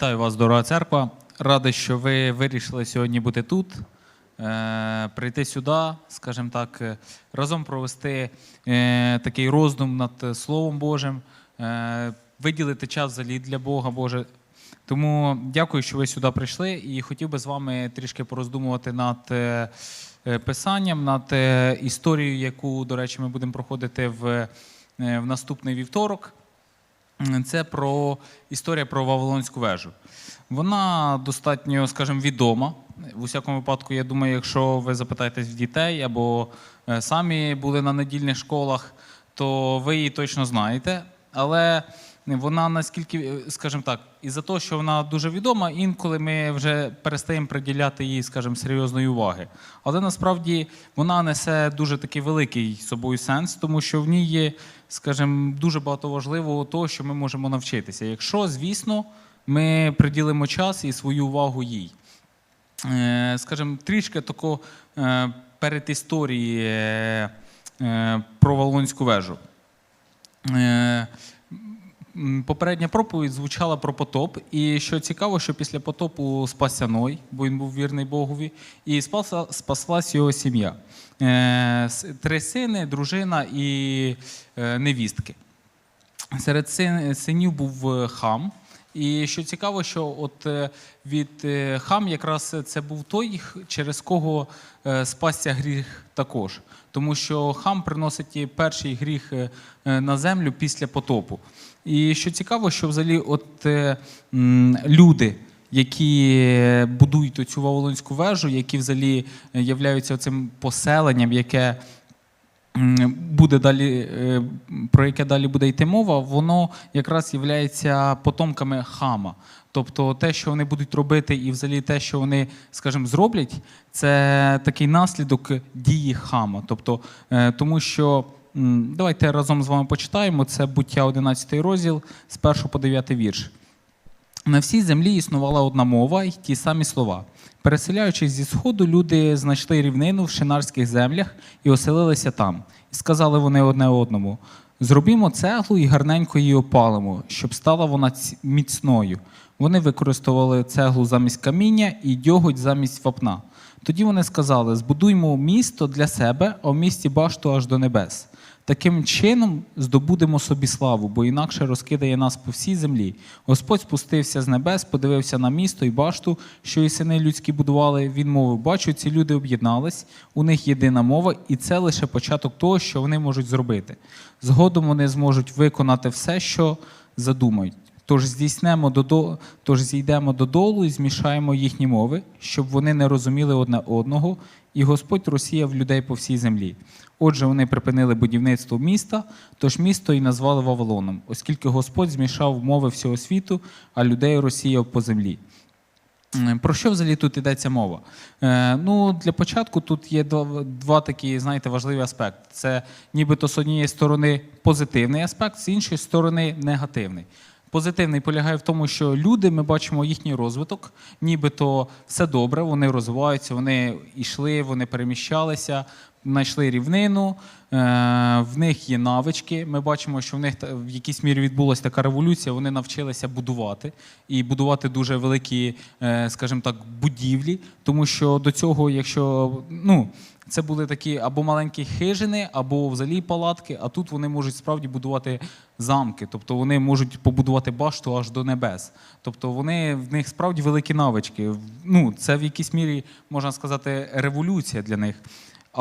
Вітаю вас, дорога церква. Радий, що ви вирішили сьогодні бути тут, е, прийти сюди, скажімо так, е, разом провести е, такий роздум над Словом Божим, виділити час взагалі для Бога Боже. Тому дякую, що ви сюди прийшли, і хотів би з вами трішки пороздумувати над писанням, над історією, яку, до речі, ми будемо проходити в, в наступний вівторок. Це про історія про Вавилонську вежу. Вона достатньо, скажімо, відома. В усякому випадку, я думаю, якщо ви запитаєтесь в дітей або е, самі були на недільних школах, то ви її точно знаєте. Але вона наскільки, е, скажімо так, із-за того, що вона дуже відома, інколи ми вже перестаємо приділяти їй, скажімо, серйозної уваги. Але насправді вона несе дуже такий великий собою сенс, тому що в ній є, скажімо, дуже багато важливого того, що ми можемо навчитися. Якщо, звісно, ми приділимо час і свою увагу їй. Е, Скажімо, трішки тако е, перед історії е, про Волонську вежу. Попередня проповідь звучала про потоп, і що цікаво, що після потопу спасся Ной, бо він був вірний Богові, і спаса, спаслась його сім'я. Е, Три сини, дружина і е, невістки. Серед синів був е, хам. І що цікаво, що от е, від е, хам якраз це був той, через кого е, спасся гріх також. Тому що хам приносить перший гріх на землю після потопу. І що цікаво, що взагалі от люди, які будують цю Вавилонську вежу, які взагалі являються цим поселенням, яке буде далі, е, про яке далі буде йти мова, воно якраз є потомками хама. Тобто те, що вони будуть робити, і взагалі те, що вони, скажімо, зроблять, це такий наслідок дії хама. Тобто, е, тому що давайте разом з вами почитаємо. Це буття 11 розділ з 1 по 9 вірш. На всій землі існувала одна мова й ті самі слова. Переселяючись зі сходу, люди знайшли рівнину в шинарських землях і оселилися там. І сказали вони одне одному: зробімо цеглу і гарненько її опалимо, щоб стала вона міцною. Вони використовували цеглу замість каміння і дьоготь замість вапна. Тоді вони сказали: збудуймо місто для себе, а в місті башту аж до небес. Таким чином здобудемо собі славу, бо інакше розкидає нас по всій землі. Господь спустився з небес, подивився на місто і башту, що і сини людські будували. Він мовив: бачу, ці люди об'єднались, у них єдина мова, і це лише початок того, що вони можуть зробити. Згодом вони зможуть виконати все, що задумають. Тож здійснемо додо... Тож зійдемо додолу і змішаємо їхні мови, щоб вони не розуміли одне одного, і Господь розсіяв людей по всій землі. Отже, вони припинили будівництво міста, тож місто і назвали Вавилоном, оскільки Господь змішав мови всього світу, а людей розсіяв по землі. Про що взагалі тут йдеться мова? Е, ну, для початку тут є два, два такі, знаєте, важливі аспекти. Це нібито з однієї сторони позитивний аспект, з іншої сторони негативний. Позитивний полягає в тому, що люди, ми бачимо їхній розвиток, нібито все добре, вони розвиваються, вони йшли, вони переміщалися, знайшли рівнину, е, в них є навички. Ми бачимо, що в них в якійсь мірі відбулася така революція, вони навчилися будувати і будувати дуже великі, е, скажімо так, будівлі. Тому що до цього, якщо ну, це були такі або маленькі хижини, або взагалі палатки, а тут вони можуть справді будувати замки, тобто вони можуть побудувати башту аж до небес. Тобто вони в них справді великі навички. Ну, це в якійсь мірі можна сказати революція для них.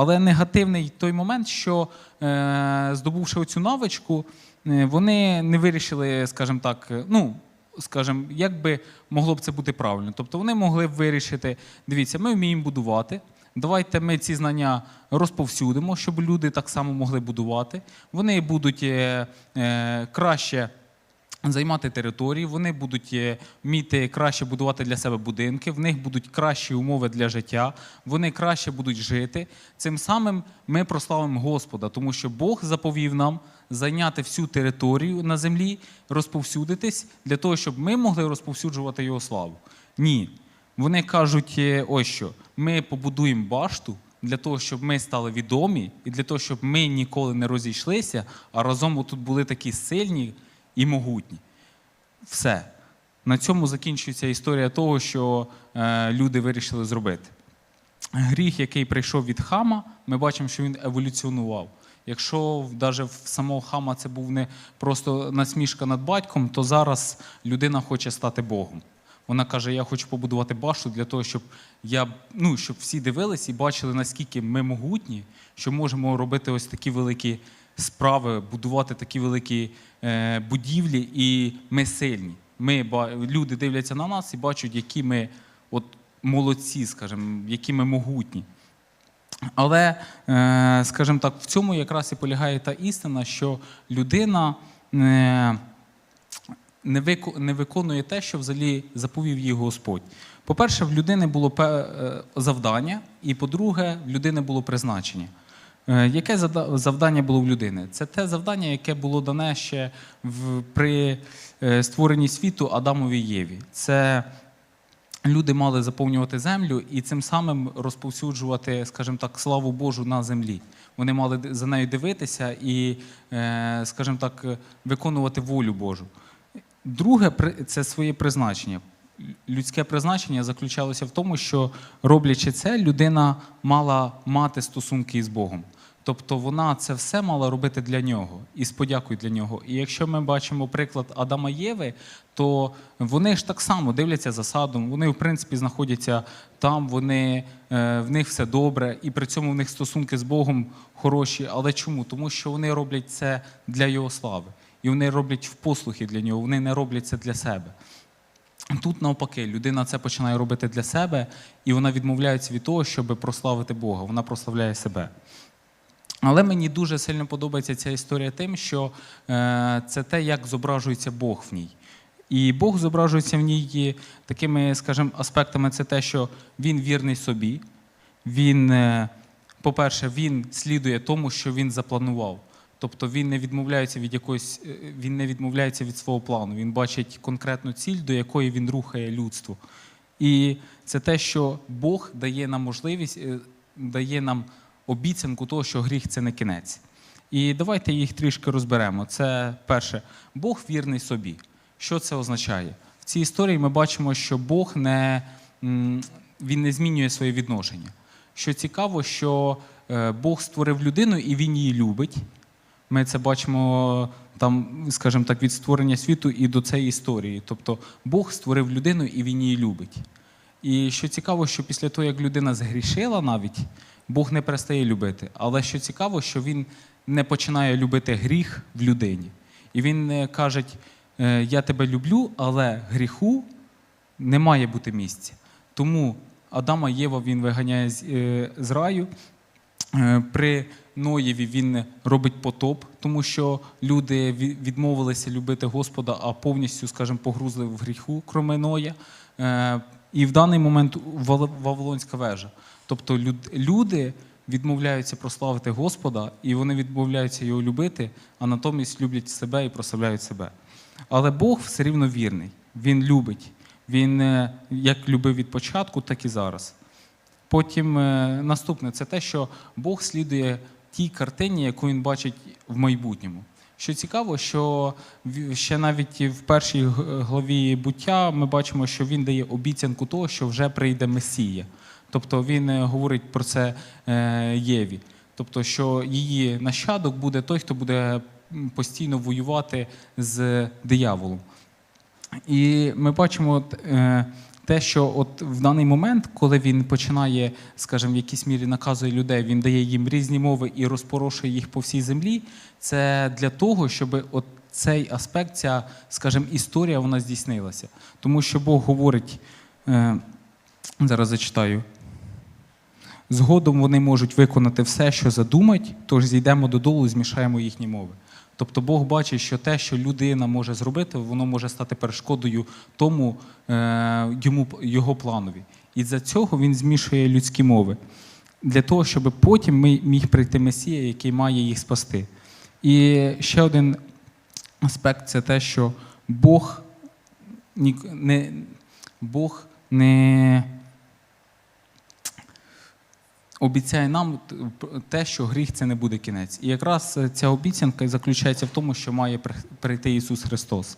Але негативний той момент, що е, здобувши оцю навичку, е, вони не вирішили, скажімо так, е, ну. Скажімо, як би могло б це бути правильно? Тобто вони могли б вирішити: дивіться, ми вміємо будувати. Давайте ми ці знання розповсюдимо, щоб люди так само могли будувати. Вони будуть краще займати території, вони будуть е, вміти краще будувати для себе будинки, в них будуть кращі умови для життя, вони краще будуть жити. Цим самим ми прославимо Господа, тому що Бог заповів нам зайняти всю територію на землі, розповсюдитись для того, щоб ми могли розповсюджувати його славу. Ні. Вони кажуть, е, ось що ми побудуємо башту для того, щоб ми стали відомі, і для того, щоб ми ніколи не розійшлися, а разом тут були такі сильні і могутні. Все. на цьому закінчується історія того, що е, люди вирішили зробити. Гріх, який прийшов від хама, ми бачимо, що він еволюціонував. Якщо навіть в самого хама це був не просто насмішка над батьком, то зараз людина хоче стати Богом. Вона каже: Я хочу побудувати башту для того, щоб я ну, щоб всі дивились і бачили, наскільки ми могутні, що можемо робити ось такі великі справи, будувати такі великі е, будівлі, і ми сильні. Ми люди дивляться на нас і бачать, які ми от молодці, скажімо, які ми могутні. Але, е, скажімо так, в цьому якраз і полягає та істина, що людина е, не виконує те, що взагалі заповів їй Господь. По-перше, в людини було завдання, і по-друге, в людини було призначення. Е, Яке завдання було в людини? Це те завдання, яке було дане ще в, при е, створенні світу Адамові Єві. Це люди мали заповнювати землю і цим самим розповсюджувати, скажімо так, славу Божу на землі. Вони мали за нею дивитися і, е, скажімо так, виконувати волю Божу. Друге це своє призначення. Людське призначення заключалося в тому, що роблячи це, людина мала мати стосунки із Богом. Тобто вона це все мала робити для нього і з подякою для нього. І якщо ми бачимо приклад Адама Єви, то вони ж так само дивляться за садом, вони в принципі знаходяться там, вони, е, в них все добре, і при цьому в них стосунки з Богом хороші. Але чому? Тому що вони роблять це для його слави. І вони роблять в послухи для нього, вони не роблять це для себе. Тут навпаки, людина це починає робити для себе, і вона відмовляється від того, щоб прославити Бога. Вона прославляє себе. Але мені дуже сильно подобається ця історія тим, що е, це те, як зображується Бог в ній. І Бог зображується в ній такими, скажімо, аспектами: це те, що він вірний собі. Він, е, по-перше, він слідує тому, що він запланував. Тобто він не відмовляється від якоїсь, е, він не відмовляється від свого плану. Він бачить конкретну ціль, до якої він рухає людство. І це те, що Бог дає нам можливість, дає нам обіцянку того, що гріх це не кінець. І давайте їх трішки розберемо. Це перше, Бог вірний собі. Що це означає? В цій історії ми бачимо, що Бог не, він не змінює своє відношення. Що цікаво, що е, Бог створив людину і він її любить. Ми це бачимо там, скажімо так, від створення світу і до цієї історії. Тобто Бог створив людину і він її любить. І що цікаво, що після того, як людина згрішила навіть, Бог не перестає любити. Але що цікаво, що він не починає любити гріх в людині. І він не каже, «Е, я тебе люблю, але гріху не має бути місця. Тому Адама Єва він виганяє з, е, раю. Е, При Ноєві він робить потоп, тому що люди відмовилися любити Господа, а повністю, скажімо, погрузли в гріху, кроме Ноя. І в даний момент Вавилонська вежа. Тобто люди відмовляються прославити Господа, і вони відмовляються його любити, а натомість люблять себе і прославляють себе. Але Бог все рівно вірний. Він любить. Він е, як любив від початку, так і зараз. Потім е, наступне це те, що Бог слідує тій картині, яку він бачить в майбутньому. Що цікаво, що ще навіть в першій главі буття ми бачимо, що він дає обіцянку того, що вже прийде Месія. Тобто він е, говорить про це е, Єві. Тобто, що її нащадок буде той, хто буде постійно воювати з дияволом. І ми бачимо е, те, що от в даний момент, коли він починає, скажімо, в якійсь мірі наказує людей, він дає їм різні мови і розпорошує їх по всій землі. Це для того, щоб от цей аспект, ця, скажімо, історія вона здійснилася. Тому що Бог говорить, е, зараз зачитаю. Згодом вони можуть виконати все, що задумать, тож зійдемо додолу і змішаємо їхні мови. Тобто Бог бачить, що те, що людина може зробити, воно може стати перешкодою тому е, йому, його планові. І за цього він змішує людські мови для того, щоб потім міг прийти Месія, який має їх спасти. І ще один аспект це те, що Бог не, Бог не обіцяє нам те, що гріх це не буде кінець. І якраз е, ця обіцянка заключається в тому, що має при- прийти Ісус Христос.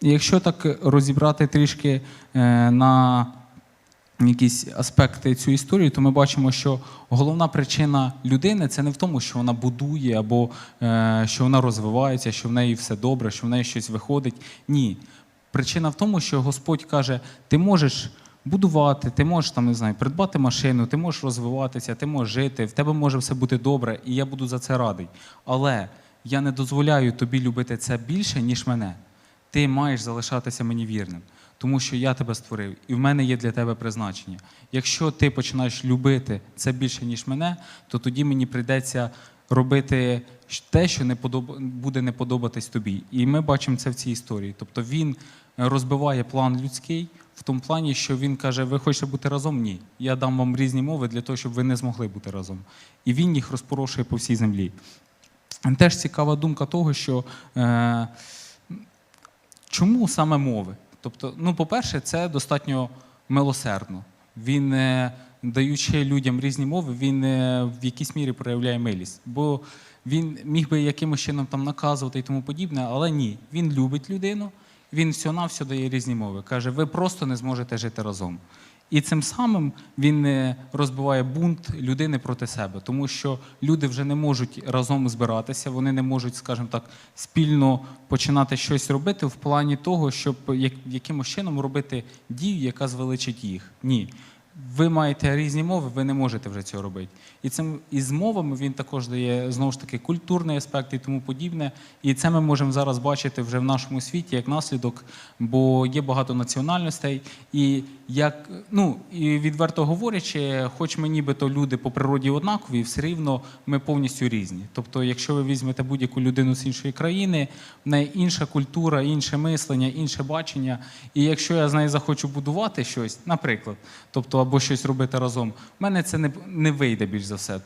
І якщо так розібрати трішки е, на якісь аспекти цю історію, то ми бачимо, що головна причина людини це не в тому, що вона будує або е, що вона розвивається, що в неї все добре, що в неї щось виходить. Ні. Причина в тому, що Господь каже: ти можеш будувати, ти можеш там, не знаю, придбати машину, ти можеш розвиватися, ти можеш жити, в тебе може все бути добре, і я буду за це радий. Але я не дозволяю тобі любити це більше, ніж мене. Ти маєш залишатися мені вірним, тому що я тебе створив, і в мене є для тебе призначення. Якщо ти починаєш любити це більше, ніж мене, то тоді мені прийдеться робити те, що не подоб... буде не подобатись тобі. І ми бачимо це в цій історії. Тобто він е, розбиває план людський в тому плані, що він каже: ви хочете бути разом? Ні. Я дам вам різні мови для того, щоб ви не змогли бути разом. І він їх розпорошує по всій землі. Теж цікава думка того, що е, чому саме мови? Тобто, ну, по-перше, це достатньо милосердно. Він, е, даючи людям різні мови, він е, в якійсь мірі проявляє милість. Бо він міг би якимось чином там наказувати і тому подібне, але ні. Він любить людину, він всього-навсього дає різні мови. Каже, ви просто не зможете жити разом. І цим самим він розбиває бунт людини проти себе, тому що люди вже не можуть разом збиратися, вони не можуть, скажімо так, спільно починати щось робити в плані того, щоб якимось чином робити дію, яка звеличить їх. Ні. Ви маєте різні мови, ви не можете вже цього робити. І цим і з мовами він також дає знову ж таки культурний аспект і тому подібне. І це ми можемо зараз бачити вже в нашому світі як наслідок, бо є багато національностей. І як ну і відверто говорячи, хоч ми нібито люди по природі однакові, все рівно ми повністю різні. Тобто, якщо ви візьмете будь-яку людину з іншої країни, в неї інша культура, інше мислення, інше бачення. І якщо я з нею захочу будувати щось, наприклад, тобто або щось робити разом, в мене це не, не вийде більш за все.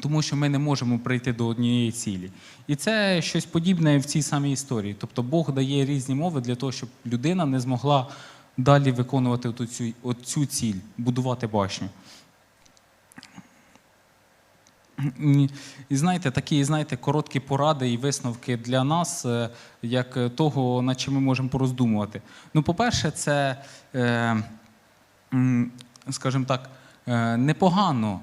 Тому що ми не можемо прийти до однієї цілі. І це щось подібне в цій самій історії. Тобто Бог дає різні мови для того, щоб людина не змогла далі виконувати цю, ціль, будувати башню. І, знаєте, такі знаєте, короткі поради і висновки для нас, е, як того, над чим ми можемо пороздумувати. Ну, по-перше, це, е, скажімо так, е, непогано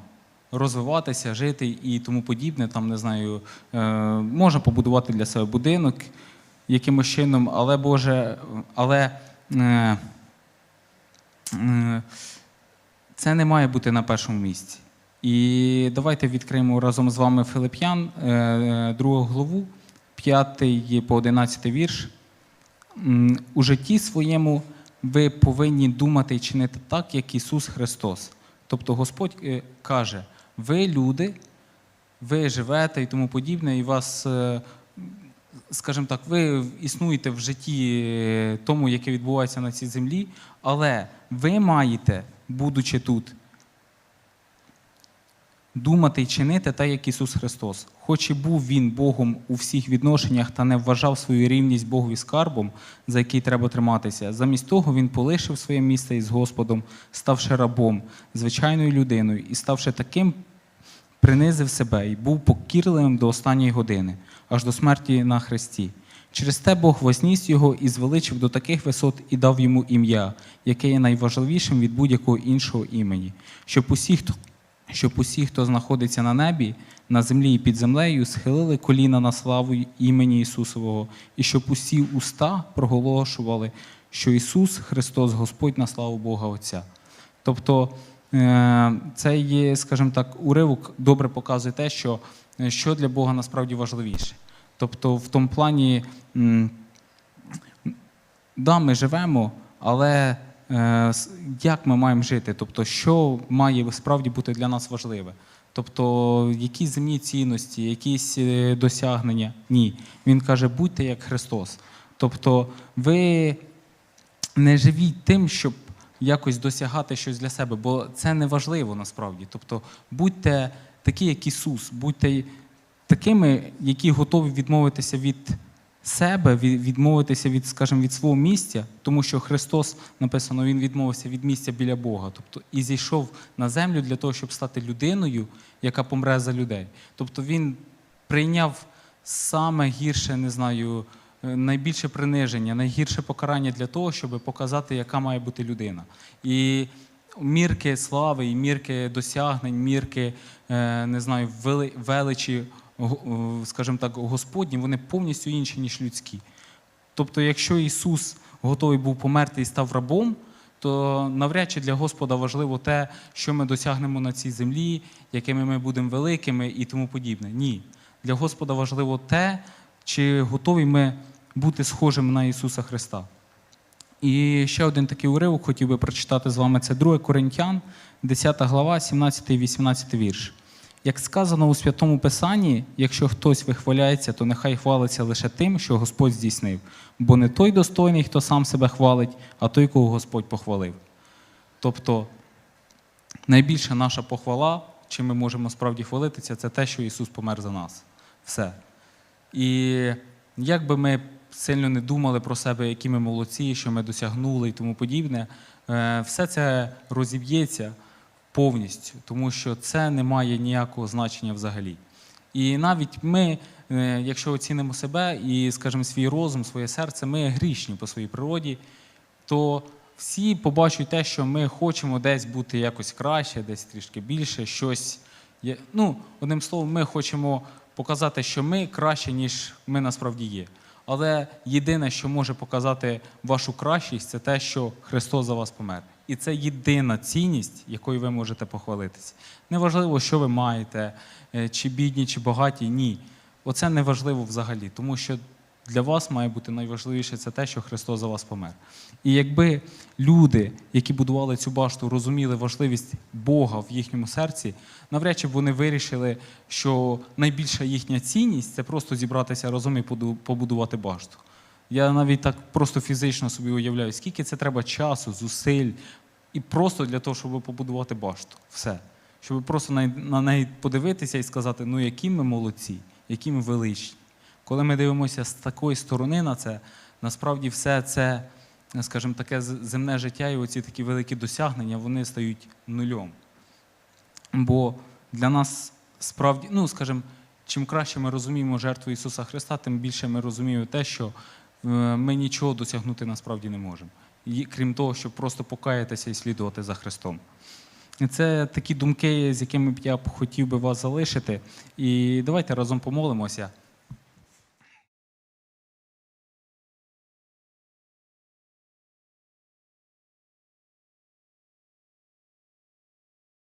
розвиватися, жити і тому подібне. Там, не знаю, е, можна побудувати для себе будинок якимось чином, але Боже, але е, е, це не має бути на першому місці. І давайте відкриємо разом з вами Филип'ян, е, другу главу, 5 по 11 вірш. У житті своєму ви повинні думати і чинити так, як Ісус Христос. Тобто Господь каже: ви люди, ви живете і тому подібне, і вас, е, скажімо так, ви існуєте в житті е, тому, яке відбувається на цій землі, але ви маєте, будучи тут, думати і чинити так, як Ісус Христос. Хоч і був Він Богом у всіх відношеннях та не вважав свою рівність Богові скарбом, за який треба триматися. Замість того він полишив своє місце із Господом, ставши рабом, звичайною людиною, і ставши таким, принизив себе і був покірливим до останньої години, аж до смерті на хресті. Через те Бог возніс його і звеличив до таких висот і дав йому ім'я, яке є найважливішим від будь-якого іншого імені, щоб усі, хто щоб усі, хто знаходиться на небі, на землі і під землею, схилили коліна на славу імені Ісусового, і щоб усі уста проголошували, що Ісус Христос Господь на славу Бога Отця. Тобто е, це є, скажімо так, уривок добре показує те, що, е, що для Бога насправді важливіше. Тобто, в тому плані, да, ми живемо, але як ми маємо жити? Тобто, що має справді бути для нас важливе? Тобто, якісь земні цінності, якісь е, досягнення? Ні. Він каже, будьте як Христос. Тобто, ви не живіть тим, щоб якось досягати щось для себе, бо це не важливо насправді. Тобто, будьте такі, як Ісус, будьте такими, які готові відмовитися від себе, відмовитися від, скажімо, від свого місця, тому що Христос написано, Він відмовився від місця біля Бога. Тобто і зійшов на землю для того, щоб стати людиною, яка помре за людей. Тобто Він прийняв саме гірше, не знаю, е, найбільше приниження, найгірше покарання для того, щоб показати, яка має бути людина. І мірки слави, і мірки досягнень, мірки, е, не знаю, величі, скажімо так, Господні, вони повністю інші, ніж людські. Тобто, якщо Ісус готовий був померти і став рабом, то навряд чи для Господа важливо те, що ми досягнемо на цій землі, якими ми будемо великими і тому подібне. Ні. Для Господа важливо те, чи готові ми бути схожими на Ісуса Христа. І ще один такий уривок хотів би прочитати з вами. Це 2 Коринтян, 10 глава, 17 і 18 вірш. Як сказано у Святому Писанні, якщо хтось вихваляється, то нехай хвалиться лише тим, що Господь здійснив. Бо не той достойний, хто сам себе хвалить, а той, кого Господь похвалив. Тобто найбільша наша похвала, чим ми можемо справді хвалитися, це те, що Ісус помер за нас. Все. І як би ми сильно не думали про себе, які ми молодці, що ми досягнули і тому подібне, е, все це розіб'ється повністю, тому що це не має ніякого значення взагалі. І навіть ми, е, якщо оцінимо себе і, скажімо, свій розум, своє серце, ми грішні по своїй природі, то всі побачать те, що ми хочемо десь бути якось краще, десь трішки більше, щось. Ну, одним словом, ми хочемо показати, що ми краще, ніж ми насправді є. Але єдине, що може показати вашу кращість, це те, що Христос за вас помер. І це єдина цінність, якою ви можете похвалитися. Неважливо, що ви маєте, е, чи бідні, чи багаті. Ні. Оце не важливо взагалі, тому що для вас має бути найважливіше це те, що Христос за вас помер. І якби люди, які будували цю башту, розуміли важливість Бога в їхньому серці, навряд чи б вони вирішили, що найбільша їхня цінність це просто зібратися разом і побудувати башту. Я навіть так просто фізично собі уявляю, скільки це треба часу, зусиль, і просто для того, щоб побудувати башту. Все. Щоб просто на, неї подивитися і сказати, ну які ми молодці, які ми величні. Коли ми дивимося з такої сторони на це, насправді все це, скажімо, таке земне життя і оці такі великі досягнення, вони стають нульом. Бо для нас справді, ну скажімо, чим краще ми розуміємо жертву Ісуса Христа, тим більше ми розуміємо те, що е, ми нічого досягнути насправді не можемо. Крім того, щоб просто покаятися і слідувати за Христом. Це такі думки, з якими б я б хотів би вас залишити. І давайте разом помолимося.